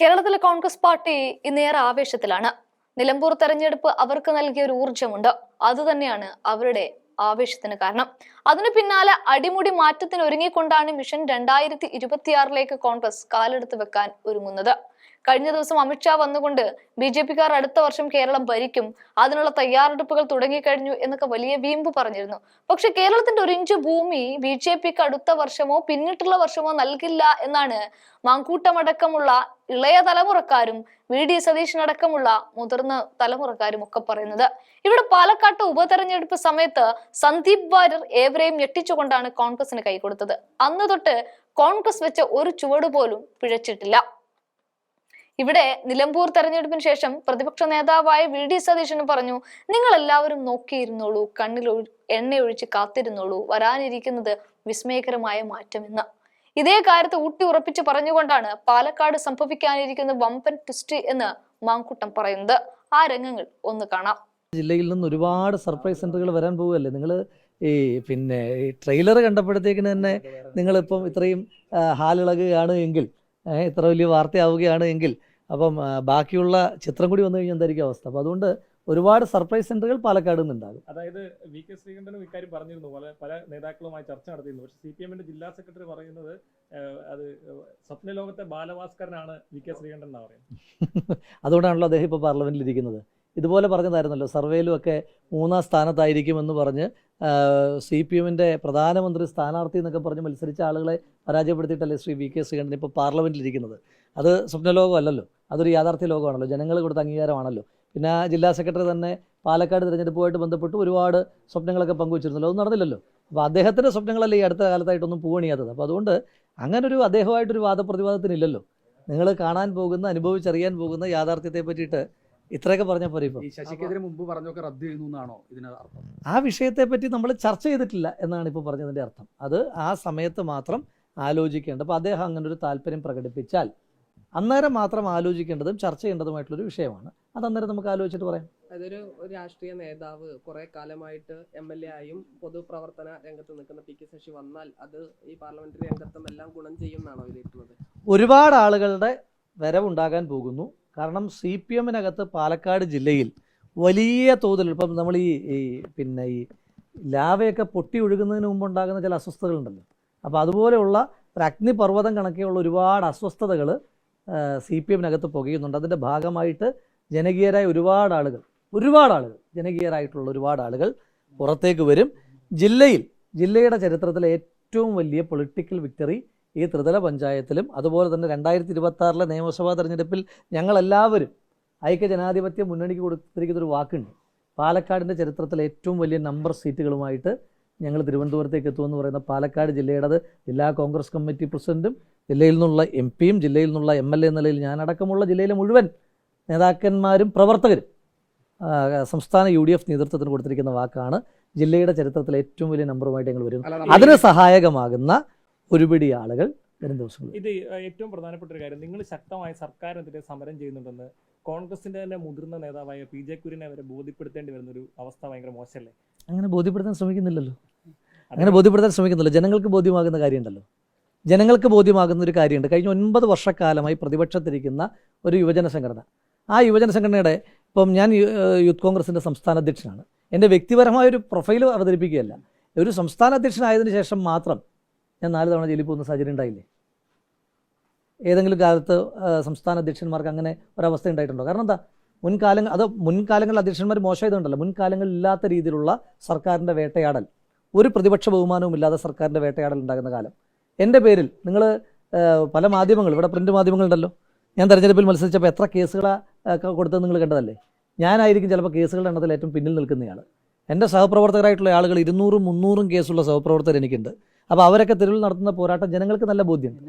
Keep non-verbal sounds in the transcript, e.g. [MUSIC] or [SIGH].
കേരളത്തിലെ കോൺഗ്രസ് പാർട്ടി ഇന്നേറെ ആവേശത്തിലാണ്. നിലമ്പൂർ തെരഞ്ഞെടുപ്പ് അവർക്ക് നൽകിയ ഒരു ഊർജമുണ്ട് അതുതന്നെയാണ് അവരുടെ ആവേശത്തിന് കാരണം. അതിനു പിന്നാലെ അടിമുടി മാറ്റത്തിന് ഒരുങ്ങിക്കൊണ്ടാണ് മിഷൻ രണ്ടായിരത്തി ഇരുപത്തിയാറിലേക്ക് കോൺഗ്രസ് കാലെടുത്ത് വെക്കാൻ ഒരുങ്ങുന്നത്. കഴിഞ്ഞ ദിവസം അമിത്ഷാ വന്നുകൊണ്ട് ബി ജെ പിക്കാർ അടുത്ത വർഷം കേരളം ഭരിക്കും. അതിനുള്ള തയ്യാറെടുപ്പുകൾ തുടങ്ങിക്കഴിഞ്ഞു എന്നൊക്കെ വലിയ വീമ്പ് പറഞ്ഞിരുന്നു. പക്ഷെ കേരളത്തിന്റെ ഒരു ഇഞ്ച് ഭൂമി ബി ജെ പിക്ക് അടുത്ത വർഷമോ പിന്നിട്ടുള്ള വർഷമോ നൽകില്ല എന്നാണ് മാങ്കൂട്ടമടക്കമുള്ള ഇളയ തലമുറക്കാരും വി ഡി സതീശനടക്കമുള്ള മുതിർന്ന തലമുറക്കാരും ഒക്കെ പറയുന്നത്. ഇവിടെ പാലക്കാട്ട് ഉപതെരഞ്ഞെടുപ്പ് സമയത്ത് സന്ദീപ് വാര്യർ ഏവരെയും ഞെട്ടിച്ചുകൊണ്ടാണ് കോൺഗ്രസിന് കൈകൊടുത്തത്. അന്ന് തൊട്ട് കോൺഗ്രസ് വെച്ച ഒരു ചുവട് പോലും പിഴച്ചിട്ടില്ല. ഇവിടെ നിലമ്പൂർ തെരഞ്ഞെടുപ്പിന് ശേഷം പ്രതിപക്ഷ നേതാവായ വി ഡി സതീശനും പറഞ്ഞു നിങ്ങൾ എല്ലാവരും നോക്കിയിരുന്നോളൂ കണ്ണിൽ എണ്ണയൊഴിച്ച് കാത്തിരുന്നോളൂ വരാനിരിക്കുന്നത് വിസ്മയകരമായ മാറ്റമെന്ന്. ഇതേ കാര്യത്തെ ഊട്ടി ഉറപ്പിച്ച് പറഞ്ഞുകൊണ്ടാണ് പാലക്കാട് സംഭവിക്കാനിരിക്കുന്ന വമ്പൻ ട്വിസ്റ്റ് എന്ന് മാങ്കുട്ടം പറയുന്നത്. ആ രംഗങ്ങൾ ഒന്ന് കാണാം. ജില്ലയിൽ നിന്ന് ഒരുപാട് സർപ്രൈസ് സെന്ററുകൾ വരാൻ പോവുകയല്ലേ? നിങ്ങൾ ഈ പിന്നെ ഈ ട്രെയിലർ കണ്ടപ്പോഴത്തേക്കിന് തന്നെ നിങ്ങളിപ്പം ഇത്രയും ഹാലിളകുകയാണ് എങ്കിൽ ഇത്ര വലിയ വാർത്തയാവുകയാണ് എങ്കിൽ. അപ്പം ബാക്കിയുള്ള ചിത്രം കൂടി വന്നു കഴിഞ്ഞാൽ എന്തായിരിക്കും അവസ്ഥ? അപ്പം അതുകൊണ്ട് ഒരുപാട് സർപ്രൈസ് സെന്ററുകൾ പാലക്കാട് നിന്നുണ്ടാകും. അതായത് വി കെ ശ്രീകണ്ഠനും ഇക്കാര്യം പറഞ്ഞിരുന്നു. പല പല നേതാക്കളുമായി ചർച്ച നടത്തിയിരുന്നു. പക്ഷേ സി പി എമ്മിന്റെ ജില്ലാ സെക്രട്ടറി പറയുന്നത് അത് സ്വപ്നലോകത്തെ ബാലഭാസ്കരനാണ് വി കെ ശ്രീകണ്ഠൻ എന്നാണ് പറയുന്നത്. [LAUGHS] അതുകൊണ്ടാണല്ലോ അദ്ദേഹം ഇപ്പോൾ പാർലമെന്റിൽ ഇരിക്കുന്നത് ഇതുപോലെ പറഞ്ഞതായിരുന്നല്ലോ സർവേയിലും ഒക്കെ മൂന്നാം സ്ഥാനത്തായിരിക്കുമെന്ന് പറഞ്ഞ് സി പി എമ്മിന്റെ പ്രധാനമന്ത്രി സ്ഥാനാർത്ഥി എന്നൊക്കെ പറഞ്ഞ് മത്സരിച്ച ആളുകളെ പരാജയപ്പെടുത്തിയിട്ടല്ലേ ശ്രീ വി കെ ശ്രീകണ്ഠൻ ഇപ്പോൾ പാർലമെന്റിലിരിക്കുന്നത് അത് സ്വപ്നലോകമല്ലല്ലോ അതൊരു യാഥാർത്ഥ്യ ലോകമാണല്ലോ ജനങ്ങൾ കൊടുത്ത അംഗീകാരമാണല്ലോ. പിന്നെ ജില്ലാ സെക്രട്ടറി തന്നെ പാലക്കാട് തിരഞ്ഞെടുപ്പുമായിട്ട് ബന്ധപ്പെട്ട് ഒരുപാട് സ്വപ്നങ്ങളൊക്കെ പങ്കുവച്ചിരുന്നല്ലോ അത് നടന്നില്ലല്ലോ. അപ്പോൾ അദ്ദേഹത്തിന്റെ സ്വപ്നങ്ങളല്ലേ ഈ അടുത്ത കാലത്തായിട്ടൊന്നും പൂവണിയാത്തത്? അപ്പോൾ അതുകൊണ്ട് അങ്ങനൊരു അദ്ദേഹമായിട്ടൊരു വാദപ്രതിവാദത്തിനില്ലല്ലോ. നിങ്ങൾ കാണാൻ പോകുന്ന അനുഭവിച്ചറിയാൻ പോകുന്ന യാഥാർത്ഥ്യത്തെ പറ്റിയിട്ട് ഇത്രയൊക്കെ പറഞ്ഞാൽ പോരെ ശശിക്കെതിരെ മുമ്പ് പറഞ്ഞൊക്കെ റദ്ദ് ചെയ്യുന്നു എന്നാണോ ഇതിന് അർത്ഥം? ആ വിഷയത്തെ പറ്റി നമ്മൾ ചർച്ച ചെയ്തിട്ടില്ല എന്നാണ് ഇപ്പോൾ പറഞ്ഞതിന്റെ അർത്ഥം. അത് ആ സമയത്ത് മാത്രം ആലോചിക്കേണ്ട അപ്പോൾ അദ്ദേഹം അങ്ങനെ ഒരു താല്പര്യം പ്രകടിപ്പിച്ചാൽ അന്നേരം മാത്രം ആലോചിക്കേണ്ടതും ചർച്ച ചെയ്യേണ്ടതുമായിട്ടുള്ളൊരു വിഷയമാണ്. അത് അന്നേരം നമുക്ക് ആലോചിച്ചിട്ട് പറയാം. അതൊരു ഒരു രാഷ്ട്രീയ നേതാവ് കുറെ കാലമായിട്ട് എം എൽ എ ആയും പൊതുപ്രവർത്തന രംഗത്ത് നിൽക്കുന്ന പി കെ ശശി വന്നാൽ അത് ഈ പാർലമെന്ററി രംഗത്തും എല്ലാം ഗുണം ചെയ്യുമെന്നാണോ വിലയിരുത്തുന്നത്? ഒരുപാട് ആളുകളുടെ വരവുണ്ടാകാൻ പോകുന്നു. കാരണം സി പി എമ്മിനകത്ത് പാലക്കാട് ജില്ലയിൽ വലിയ തോതിൽ ഇപ്പം നമ്മൾ ഈ ഈ പിന്നെ ഈ ലാവയൊക്കെ പൊട്ടി ഒഴുകുന്നതിന് മുമ്പ് ഉണ്ടാകുന്ന ചില അസ്വസ്ഥതകളുണ്ടല്ലോ. അപ്പോൾ അതുപോലെയുള്ള ഒരു അഗ്നിപർവതം കണക്കെയുള്ള ഒരുപാട് അസ്വസ്ഥതകൾ സി പി എമ്മിനകത്ത് പുകയുന്നുണ്ട്. അതിന്റെ ഭാഗമായിട്ട് ജനകീയരായ ഒരുപാട് ആളുകൾ ഒരുപാട് ആളുകൾ ജനകീയരായിട്ടുള്ള ഒരുപാട് ആളുകൾ പുറത്തേക്ക് വരും. ജില്ലയിൽ ജില്ലയുടെ ചരിത്രത്തിലെ ഏറ്റവും വലിയ പൊളിറ്റിക്കൽ വിക്ടറി ഈ ത്രിതല പഞ്ചായത്തിലും അതുപോലെ തന്നെ രണ്ടായിരത്തി ഇരുപത്തി ആറിലെ നിയമസഭാ തെരഞ്ഞെടുപ്പിൽ ഞങ്ങളെല്ലാവരും ഐക്യ ജനാധിപത്യ മുന്നണിക്ക് കൊടുത്തിരിക്കുന്ന ഒരു വാക്കുണ്ട്. പാലക്കാടിന്റെ ചരിത്രത്തിലെ ഏറ്റവും വലിയ നമ്പർ സീറ്റുകളുമായിട്ട് ഞങ്ങൾ തിരുവനന്തപുരത്തേക്ക് എത്തുമെന്ന് പറയുന്ന പാലക്കാട് ജില്ലയുടേത് ജില്ലാ കോൺഗ്രസ് കമ്മിറ്റി പ്രസിഡന്റും ജില്ലയിൽ നിന്നുള്ള എം പിയും ജില്ലയിൽ നിന്നുള്ള എം എൽ എ നിലയിൽ ഞാനടക്കമുള്ള ജില്ലയിലെ മുഴുവൻ നേതാക്കന്മാരും പ്രവർത്തകരും സംസ്ഥാന യു ഡി എഫ് നേതൃത്വത്തിന് കൊടുത്തിരിക്കുന്ന വാക്കാണ് ജില്ലയുടെ ചരിത്രത്തിലെ ഏറ്റവും വലിയ നമ്പറുമായിട്ട് ഞങ്ങൾ വരും അല്ല നമ്മൾ അതിന് സഹായകമാകുന്ന ഒരുപിടി ആളുകൾ വരും ദിവസങ്ങളിൽ. ഇത് ഏറ്റവും പ്രധാനപ്പെട്ട ഒരു കാര്യം. നിങ്ങൾ ശക്തമായ സർക്കാരിനെതിരെ സമരം ചെയ്യുന്നുണ്ടെന്ന് കോൺഗ്രസിന്റെ തന്നെ മുതിർന്ന നേതാവായ പി ജെ കുര്യനെ വരെ ബോധ്യപ്പെടുത്തേണ്ടി വരുന്ന ഒരു അവസ്ഥ ഭയങ്കര മോശമല്ലേ? അങ്ങനെ ബോധ്യപ്പെടുത്താൻ ശ്രമിക്കുന്നില്ലല്ലോ. അങ്ങനെ ബോധ്യപ്പെടുത്താൻ ശ്രമിക്കുന്നില്ല. ജനങ്ങൾക്ക് ബോധ്യമാകുന്ന കാര്യമുണ്ടല്ലോ. ജനങ്ങൾക്ക് ബോധ്യമാകുന്ന ഒരു കാര്യമുണ്ട്. കഴിഞ്ഞ ഒൻപത് വർഷക്കാലമായി പ്രതിപക്ഷത്തിരിക്കുന്ന ഒരു യുവജന സംഘടന. ആ യുവജന സംഘടനയുടെ ഇപ്പം ഞാൻ യൂത്ത് കോൺഗ്രസിന്റെ സംസ്ഥാന അധ്യക്ഷനാണ്. എന്റെ വ്യക്തിപരമായ ഒരു പ്രൊഫൈൽ അവതരിപ്പിക്കുകയല്ല. ഒരു സംസ്ഥാന അധ്യക്ഷനായതിനു ശേഷം മാത്രം ഞാൻ നാല് തവണ ജയിലിൽ പോകുന്ന സാഹചര്യം ഉണ്ടായില്ലേ? ഏതെങ്കിലും കാലത്ത് സംസ്ഥാന അധ്യക്ഷന്മാർക്ക് അങ്ങനെ ഒരവസ്ഥ ഉണ്ടായിട്ടുണ്ടോ? കാരണം എന്താ മുൻകാലങ്ങൾ അത് മുൻകാലങ്ങളിൽ അധ്യക്ഷന്മാർ മോശമായതുകൊണ്ടല്ല മുൻകാലങ്ങളിൽ ഇല്ലാത്ത രീതിയിലുള്ള സർക്കാരിന്റെ വേട്ടയാടൽ ഒരു പ്രതിപക്ഷ ബഹുമാനവും ഇല്ലാതെ സർക്കാരിന്റെ വേട്ടയാടൽ ഉണ്ടാകുന്ന കാലം. എന്റെ പേരിൽ നിങ്ങൾ പല മാധ്യമങ്ങൾ ഇവിടെ പ്രിന്റ് മാധ്യമങ്ങളുണ്ടല്ലോ ഞാൻ തെരഞ്ഞെടുപ്പിൽ മത്സരിച്ചപ്പോൾ എത്ര കേസുകളൊക്കെ കൊടുത്തത് നിങ്ങൾ കണ്ടതല്ലേ? ഞാനായിരിക്കും ചിലപ്പോൾ കേസുകളുടെ എണ്ണത്തിൽ ഏറ്റവും പിന്നിൽ നിൽക്കുന്നയാൾ എന്റെ സഹപ്രവർത്തകരായിട്ടുള്ള ആളുകൾ ഇരുന്നൂറും മുന്നൂറും കേസുള്ള സഹപ്രവർത്തകർ എനിക്കുണ്ട്. അപ്പോൾ അവരൊക്കെ തെരുവിൽ നടത്തുന്ന പോരാട്ടം ജനങ്ങൾക്ക് നല്ല ബോധ്യമുണ്ട്.